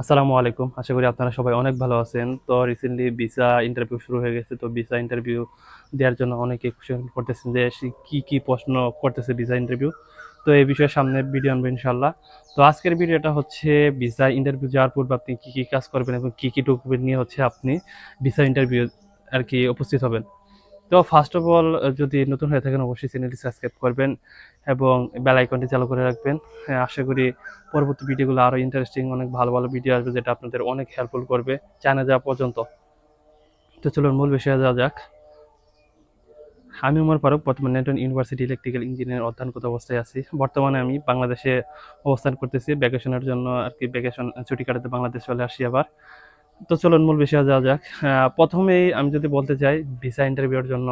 আসসালামু আলাইকুম। আশা করি আপনারা সবাই অনেক ভালো আছেন। তো রিসেন্টলি ভিসা ইন্টারভিউ শুরু হয়ে গেছে। তো ভিসা ইন্টারভিউ দেওয়ার জন্য অনেকে কোশ্চেন করতেছেন যে কি কি প্রশ্ন করতেছে ভিসা ইন্টারভিউ তো এই বিষয়ে সামনে ভিডিও আনব ইনশাল্লাহ তো আজকের ভিডিওটা হচ্ছে ভিসা ইন্টারভিউ যাওয়ার পূর্বে আপনি কি কি কাজ করবেন এবং কি কি ডকুমেন্ট নিয়ে হচ্ছে আপনি ভিসা ইন্টারভিউ আর কি উপস্থিত হবেন। তো ফার্স্ট অফ অল যদি নতুন হয়ে থাকেন অবশ্যই চ্যানেলটি সাবস্ক্রাইব করবেন এবং বেল আইকনটি চালু করে রাখবেন। হ্যাঁ, আশা করি পরবর্তী ভিডিওগুলো আরও ইন্টারেস্টিং অনেক ভালো ভালো ভিডিও আসবে যেটা আপনাদের অনেক হেল্পফুল করবে চায়না যাওয়া পর্যন্ত। তো চলুন মূল বিষয়ে যাওয়া যাক। আমি উমর ফারুক বর্তমানে নেটন ইউনিভার্সিটি ইলেকট্রিক্যাল ইঞ্জিনিয়ার অধ্যয়নগত অবস্থায় আছি। বর্তমানে আমি বাংলাদেশে অবস্থান করতেছি ভ্যাকেশনের জন্য আর কি ভ্যাকেশন ছুটি কাটাতে বাংলাদেশ চলে আসি আবার। তো চলুন মূল বিষয়ে যাওয়া যাক। প্রথমেই আমি যদি বলতে চাই, ভিসা ইন্টারভিউর জন্য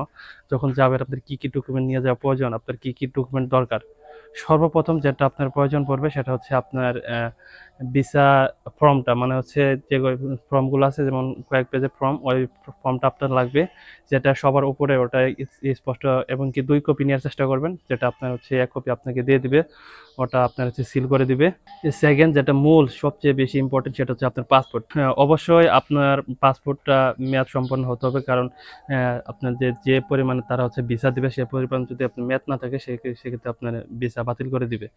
যখন যাবেন আপনার কী কী ডকুমেন্ট নিয়ে যাওয়া প্রয়োজন, আপনার কী কী ডকুমেন্ট দরকার? সর্বপ্রথম যেটা আপনার প্রয়োজন পড়বে, সেটা হচ্ছে আপনার ভিসা ফর্মটা মানে হচ্ছে যে ফর্মগুলো আছে, যেমন কয়েক পেজের ফর্ম ওই ফর্মটা আপনার লাগবে, যেটা সবার উপরে ওটা স্পষ্ট, এবং কি দুই কপি নেওয়ার চেষ্টা করবেন, যেটা আপনার হচ্ছে এক কপি আপনাকে দিয়ে দিবে, ওটা আপনার হচ্ছে সিল করে দিবে। সেকেন্ড যেটা মূল, সবচেয়ে বেশি ইম্পর্টেন্ট সেটা হচ্ছে আপনার পাসপোর্ট অবশ্যই আপনার পাসপোর্টটা মেয়াদ সম্পন্ন হতে হবে, কারণ আপনার যে যে পরিমাণে তারা হচ্ছে ভিসা দিবে, সে পরিমাণ যদি আপনার মেয়াদ না থাকে সেক্ষেত্রে আপনার ভিসা বাতিল করে দিবে।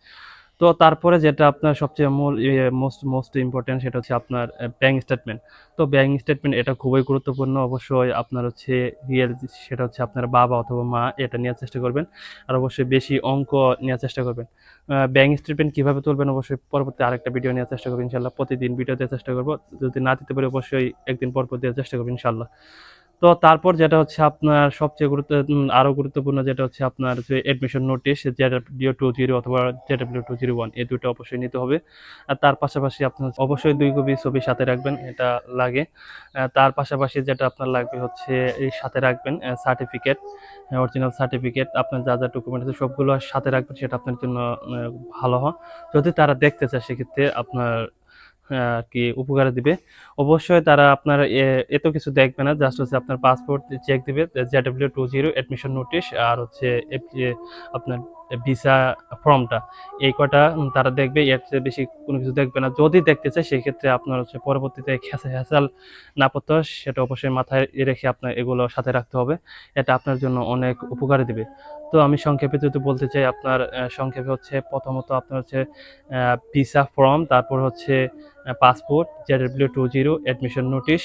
তো তারপরে যেটা আপনার সবচেয়ে মূল মোস্ট মোস্ট ইম্পর্টেন্ট সেটা হচ্ছে আপনার ব্যাংক স্টেটমেন্ট তো ব্যাংক স্টেটমেন্ট এটা খুবই গুরুত্বপূর্ণ। অবশ্যই আপনার হচ্ছে রিয়েল সেটা হচ্ছে আপনার বাবা অথবা মা এটা নেওয়ার চেষ্টা করবেন। আর অবশ্যই বেশি অঙ্ক নেওয়ার চেষ্টা করবেন। ব্যাংক স্টেটমেন্ট কীভাবে তুলবেন অবশ্যই পরবর্তী আরেকটা ভিডিও নেওয়ার চেষ্টা করব ইনশাল্লাহ প্রতিদিন ভিডিও দেওয়ার চেষ্টা করব। যদি না দিতে পারি অবশ্যই একদিন পর পর দেওয়ার চেষ্টা করব ইনশাল্লাহ তো তারপর যেটা হচ্ছে আপনার সবচেয়ে গুরুত্ব আরও গুরুত্বপূর্ণ যেটা হচ্ছে আপনার যে admission notice JW two zero অথবা জেডাব্লিউ টু জিরো ওয়ান এই দুটো অবশ্যই নিতে হবে। আর তার পাশাপাশি আপনার অবশ্যই দুই কপি ছবি সাথে রাখবেন, এটা লাগে। তার পাশাপাশি যেটা আপনার লাগবে হচ্ছে, এই সাথে রাখবেন সার্টিফিকেট অরিজিনাল সার্টিফিকেট আপনার যা যা ডকুমেন্ট আছে সবগুলো সাথে রাখবেন, সেটা আপনার জন্য ভালো হয়। যদি তারা দেখতে চায়, সেক্ষেত্রে আপনার আর কি উপকার দিবে। অবশ্যই তারা আপনার এত কিছু দেখবে না জাস্ট হচ্ছে আপনার পাসপোর্ট চেক দিবে JW two zero admission notice আর হচ্ছে আপনার ভিসা ফর্মটা এই কটা তারা দেখবে, এর চেয়ে বেশি কোনো কিছু দেখবে না। যদি দেখতে চায়, সেক্ষেত্রে আপনার হচ্ছে পরবর্তীতে খেসা হ্যাসাল না পড়তে সেটা অবশ্যই মাথায় রেখে আপনার এগুলো সাথে রাখতে হবে। এটা আপনার জন্য অনেক উপকারে দেবে। তো আমি সংক্ষেপে যদি বলতে চাই, আপনার সংক্ষেপে হচ্ছে প্রথমত আপনার হচ্ছে ভিসা ফর্ম তারপর হচ্ছে passport JW two zero admission notice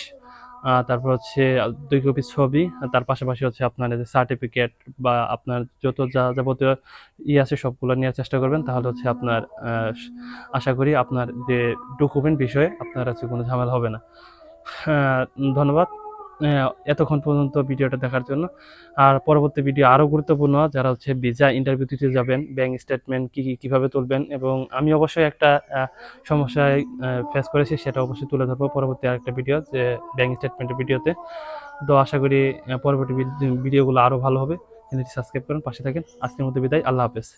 তারপর হচ্ছে দুই কপি ছবি তার পাশাপাশি হচ্ছে আপনার যে সার্টিফিকেট বা আপনার যত যা যাবতীয় ই আছে সবগুলো নেওয়ার চেষ্টা করবেন। তাহলে হচ্ছে আপনার আশা করি আপনার যে ডকুমেন্ট বিষয়ে আপনার হচ্ছে কোনো ঝামেলা হবে না। আহ, ধন্যবাদ। এতক্ষণ পর্যন্ত ভিডিওটা দেখার জন্য। আর পরবর্তী ভিডিও আরও গুরুত্বপূর্ণ, যারা হচ্ছে ভিসা ইন্টারভিউ দিতে যাবেন ব্যাংক স্টেটমেন্ট কী কী, কীভাবে তুলবেন এবং আমি অবশ্যই একটা সমস্যায় ফেস করেছি সেটা অবশ্যই তুলে ধরবো পরবর্তী আরেকটা ভিডিও যে ব্যাংক স্টেটমেন্টের ভিডিওতে তো। আশা করি পরবর্তী ভিডিওগুলো আরও ভালো হবে। চ্যানেলটি সাবস্ক্রাইব করুন, পাশে থাকেন। আজকের মধ্যে বিদায়, আল্লাহ হাফেজ।